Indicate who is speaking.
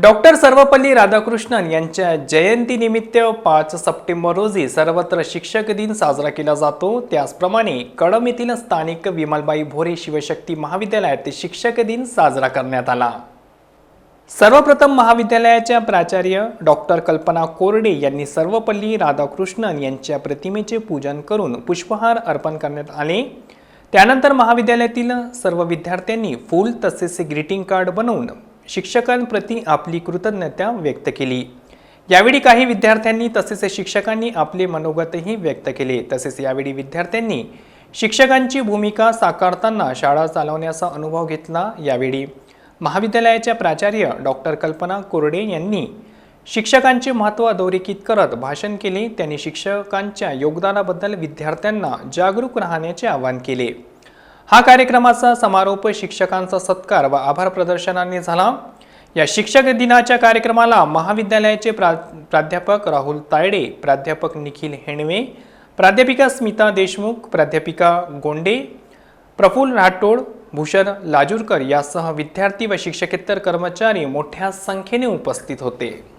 Speaker 1: Doctor Sarvepalli Radhakrishnan यांच्या जयंतीनिमित्त पाच सप्टेंबर रोजी सर्वत्र शिक्षक दिन साजरा केला जातो. त्याचप्रमाणे कळम येथील स्थानिक विमलबाई भोरे शिवशक्ती महाविद्यालयात शिक्षक दिन साजरा करण्यात आला. सर्वप्रथम महाविद्यालयाच्या प्राचार्य डॉक्टर कल्पना कोरडे यांनी सर्वपल्ली राधाकृष्णन यांच्या प्रतिमेचे पूजन करून पुष्पहार अर्पण करण्यात आले. त्यानंतर महाविद्यालयातील सर्व विद्यार्थ्यांनी फूल तसेच ग्रीटिंग कार्ड बनवून शिक्षकांप्रती आपली कृतज्ञता व्यक्त केली. यावेळी काही विद्यार्थ्यांनी तसेच शिक्षकांनी आपले मनोगतही व्यक्त केले. तसेच यावेळी विद्यार्थ्यांनी शिक्षकांची भूमिका साकारताना शाळा चालवण्याचा अनुभव घेतला. यावेळी महाविद्यालयाच्या प्राचार्य डॉक्टर कल्पना कोरडे यांनी शिक्षकांचे महत्त्व अधोरेखित करत भाषण केले. त्यांनी शिक्षकांच्या योगदानाबद्दल विद्यार्थ्यांना जागरूक राहण्याचे आवाहन केले. हा कार्यक्रमाचा समारोप शिक्षकांचा सत्कार व आभार प्रदर्शनाने झाला. या शिक्षक दिनाच्या कार्यक्रमाला महाविद्यालयाचे प्रा प्राध्यापक राहुल तायडे प्राध्यापक निखिल हेणवे प्राध्यापिका स्मिता देशमुख प्राध्यापिका गोंडे प्रफुल्ल राठोड भूषण लाजूरकर यासह विद्यार्थी व शिक्षकेतर कर्मचारी मोठ्या संख्येने उपस्थित होते.